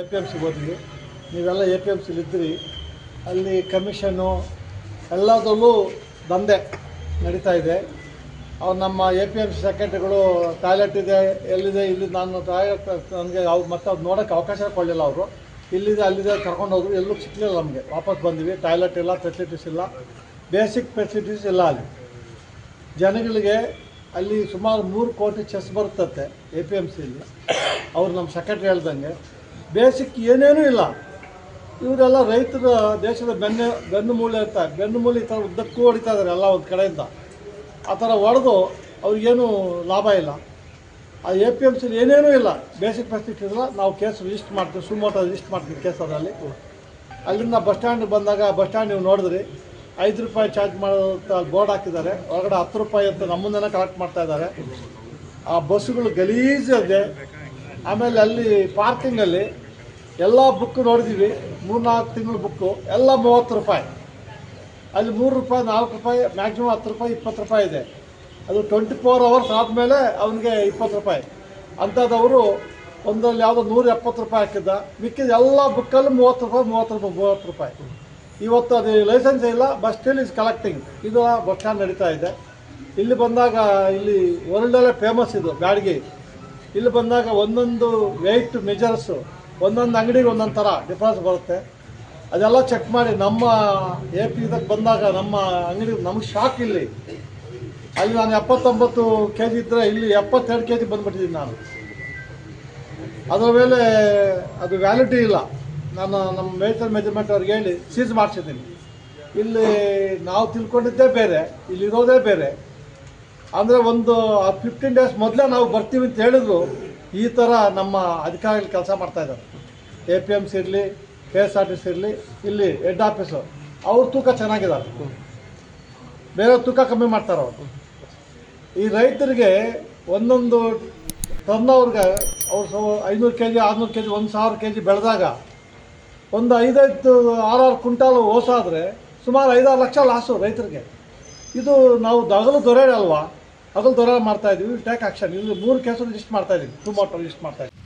A P M ಸಿಗೆ ಹೋದ್ವಿ ನೀವೆಲ್ಲ ಎ ಪಿ ಎಂ ಸಿಲಿ ಸಿಲಿದ್ರಿ ಅಲ್ಲಿ ಕಮಿಷನ್ನು ಎಲ್ಲದರಲ್ಲೂ ದಂಧೆ ನಡೀತಾ ಇದೆ. ಅವ್ರು ನಮ್ಮ ಎ ಪಿ ಎಂ ಸಿ ಸೆಕ್ರೆಟರಿಗಳು ಟಾಯ್ಲೆಟ್ ಇದೆ, ಎಲ್ಲಿದೆ ಇಲ್ಲಿ ನಾನು ಟಾಯ್ಲೆಟ್ ನನಗೆ ಅವ್ರು ಮತ್ತೆ ಅದು ನೋಡೋಕ್ಕೆ ಅವಕಾಶ ಕೊಡಲಿಲ್ಲ ಅವರು. ಇಲ್ಲಿದೆ, ಅಲ್ಲಿದೆ ಕರ್ಕೊಂಡು ಹೋದ್ರು, ಎಲ್ಲೂ ಸಿಕ್ಕಲಿಲ್ಲ ನಮಗೆ. ವಾಪಸ್ ಬಂದ್ವಿ, ಟಾಯ್ಲೆಟ್ ಇಲ್ಲ ಫೆಸಿಲಿಟೀಸ್ ಇಲ್ಲ ಬೇಸಿಕ್ ಫೆಸಿಲಿಟೀಸ್ ಇಲ್ಲ ಅಲ್ಲಿ. ಜನಗಳಿಗೆ ಅಲ್ಲಿ ಸುಮಾರು ಮೂರು ಕೋಟಿ ಚೆಸ್ ಬರ್ತತೆ ಎ ಪಿ ಎಂ ಸಿಲಿ ಅವ್ರು ನಮ್ಮ ಸೆಕ್ರೆಟ್ರಿ ಹೇಳ್ದಂಗೆ ಬೇಸಿಕ್ ಏನೇನೂ ಇಲ್ಲ. ಇವರೆಲ್ಲ ರೈತರ ದೇಶದ ಬೆನ್ನೆ, ಬೆನ್ನು ಮೂಲೆ ಅಂತ, ಬೆನ್ನು ಮೂಲೆ ಈ ಥರ ಉದ್ದಕ್ಕೂ ಹೊಡಿತಾ ಇದ್ದಾರೆ ಎಲ್ಲ ಒಂದು ಕಡೆಯಿಂದ. ಆ ಥರ ಹೊಡೆದು ಅವ್ರಿಗೇನು ಲಾಭ ಇಲ್ಲ. ಆ ಎ ಪಿ ಎಂ ಸಿಲಿ ಏನೇನೂ ಇಲ್ಲ. ಬೇಸಿಕ್ ಫೆಸಿಲಿಟಿ ಇಲ್ಲ ನಾವು ಕೇಸ್ ರಿಜಿಸ್ಟ್ ಮಾಡ್ತೀವಿ ಸುಮೋಟ ರಿಜಿಸ್ಟ್ ಮಾಡ್ತೀವಿ ಕೇಸ್ ಅದರಲ್ಲಿ. ಅಲ್ಲಿಂದ ಬಸ್ ಸ್ಟ್ಯಾಂಡಿಗೆ ಬಂದಾಗ, ಬಸ್ ಸ್ಟ್ಯಾಂಡ್ ನೀವು ನೋಡಿದ್ರಿ. ಐದು ರೂಪಾಯಿ ಚಾರ್ಜ್ ಮಾಡೋದು ಬೋರ್ಡ್ ಹಾಕಿದ್ದಾರೆ. ಹೊರಗಡೆ ಹತ್ತು ರೂಪಾಯಿ ಅಂತ ನಮ್ಮನ್ನೆಲ್ಲ ಕಲೆಕ್ಟ್ ಮಾಡ್ತಾ ಇದ್ದಾರೆ. ಆ ಬಸ್ಸುಗಳು ಗಲೀಜು ಇದೆ ಆಮೇಲೆ ಅಲ್ಲಿ ಪಾರ್ಕಿಂಗಲ್ಲಿ ಎಲ್ಲ ಬುಕ್ ನೋಡಿದ್ದೀವಿ ಮೂರ್ನಾಲ್ಕು ತಿಂಗಳು ಬುಕ್ಕು ಎಲ್ಲ ಮೂವತ್ತು ರೂಪಾಯಿ. ಅಲ್ಲಿ ಮೂರು ರೂಪಾಯಿ, ನಾಲ್ಕು ರೂಪಾಯಿ ಮ್ಯಾಕ್ಸಿಮಮ್ ಹತ್ತು ರೂಪಾಯಿ, ಇಪ್ಪತ್ತು ರೂಪಾಯಿ ಇದೆ. ಅದು ಟ್ವೆಂಟಿ ಫೋರ್ ಅವರ್ಸ್ ಆದಮೇಲೆ ಅವನಿಗೆ ಇಪ್ಪತ್ತು ರೂಪಾಯಿ. ಅಂಥದ್ದವರು ಒಂದರಲ್ಲಿ ಯಾವುದೋ ನೂರ ಎಪ್ಪತ್ತು ರೂಪಾಯಿ ಹಾಕಿದ್ದ. ಮಿಕ್ಕಿದ ಎಲ್ಲ ಬುಕ್ಕಲ್ಲಿ ಮೂವತ್ತು ರೂಪಾಯಿ ಮೂವತ್ತು ರೂಪಾಯಿ ಮೂವತ್ತು ರೂಪಾಯಿ. ಇವತ್ತು ಅದು ಲೈಸೆನ್ಸ್ ಇಲ್ಲ ಬಸ್ ಸ್ಟಿಲ್ ಇಸ್ ಕಲೆಕ್ಟಿಂಗ್ ಇದು ಬಸ್ ಸ್ಟ್ಯಾಂಡ್ ನಡೀತಾ ಇದೆ. ಇಲ್ಲಿ ಬಂದಾಗ ಇಲ್ಲಿ ವರ್ಲ್ಡಲ್ಲೇ ಫೇಮಸ್ ಇದು, ಬ್ಯಾಡ್ಗಿ. ಇಲ್ಲಿ ಬಂದಾಗ ಒಂದೊಂದು ವೆಯ್ಟ್ ಮೆಜರ್ಸು ಒಂದೊಂದು ಅಂಗಡಿಗೆ ಒಂದೊಂದು ಥರ ಡಿಫ್ರೆನ್ಸ್ ಬರುತ್ತೆ. ಅದೆಲ್ಲ ಚೆಕ್ ಮಾಡಿ ನಮ್ಮ ಎ ಪಿ ಬಂದಾಗ ನಮ್ಮ ಅಂಗಡಿ ನಮಗೆ ಶಾಕ್ ಇಲ್ಲಿ. ಅಲ್ಲಿ ನಾನು ಎಪ್ಪತ್ತೊಂಬತ್ತು ಕೆ ಜಿ ಇದ್ದರೆ ಇಲ್ಲಿ ಎಪ್ಪತ್ತೆರಡು ಕೆ ಜಿ ಬಂದುಬಿಟ್ಟಿದ್ದೀನಿ ನಾನು. ಅದರ ಮೇಲೆ ಅದು ವ್ಯಾಲಿಟಿ ಇಲ್ಲ. ನಾನು ನಮ್ಮ ಮೇಜರ್ ಮೆಜರ್ಮೆಂಟ್ ಅವ್ರಿಗೆ ಹೇಳಿ ಸೀಸ್ ಮಾಡಿಸಿದ್ದೀನಿ. ಇಲ್ಲಿ ನಾವು ತಿಳ್ಕೊಂಡಿದ್ದೇ ಬೇರೆ, ಇಲ್ಲಿರೋದೇ ಬೇರೆ. ಅಂದರೆ ಒಂದು ಫಿಫ್ಟೀನ್ ಡೇಸ್ ಮೊದಲೇ ನಾವು ಬರ್ತೀವಿ ಅಂತ ಹೇಳಿದ್ರು. ಈ ಥರ ನಮ್ಮ ಅಧಿಕಾರಿಗಳು ಕೆಲಸ ಮಾಡ್ತಾ ಇದ್ದಾರೆ. ಎ ಪಿ ಎಂ ಸಿ ಇರಲಿ K S R T C ಇರಲಿ, ಇಲ್ಲಿ ಹೆಡ್ ಆಫೀಸು ಅವ್ರ. ತೂಕ ಚೆನ್ನಾಗಿದ್ದಾರೆ. ಬೇರೆ ತೂಕ ಕಮ್ಮಿ ಮಾಡ್ತಾರೆ ಅವರು. ಈ ರೈತರಿಗೆ ಒಂದೊಂದು ಟನ್ ಅವ್ರಿಗೆ ಅವ್ರು ಐನೂರು ಕೆ ಜಿ ಆರುನೂರು ಕೆ ಜಿ ಒಂದು ಸಾವಿರ ಕೆ ಜಿ ಬೆಳೆದಾಗ ಒಂದು ಐದೈದು, ಆರಾರು ಕ್ವಿಂಟಾಲು ಓಸಾದರೆ ಸುಮಾರು ಐದಾರು ಲಕ್ಷ ಲಾಸು ರೈತರಿಗೆ. ಇದು ನಾವು ದಗಲು ದೊರೆ ಅಲ್ವಾ? ಹಗಲು ದೊರ ಮಾಡ್ತಾ ಇದೀವಿ. ಟ್ಯಾಕ್ ಆಕ್ಷನ್ ಇದು ಮೂರು ಕೇಸು ರಿಜಿಸ್ಟ್ ಮಾಡ್ತಾ ಇದೀವಿ ಟೂ ಮೋಟರ್ ಲಿಸ್ಟ್ ಮಾಡ್ತಾ ಇದ್ದೀವಿ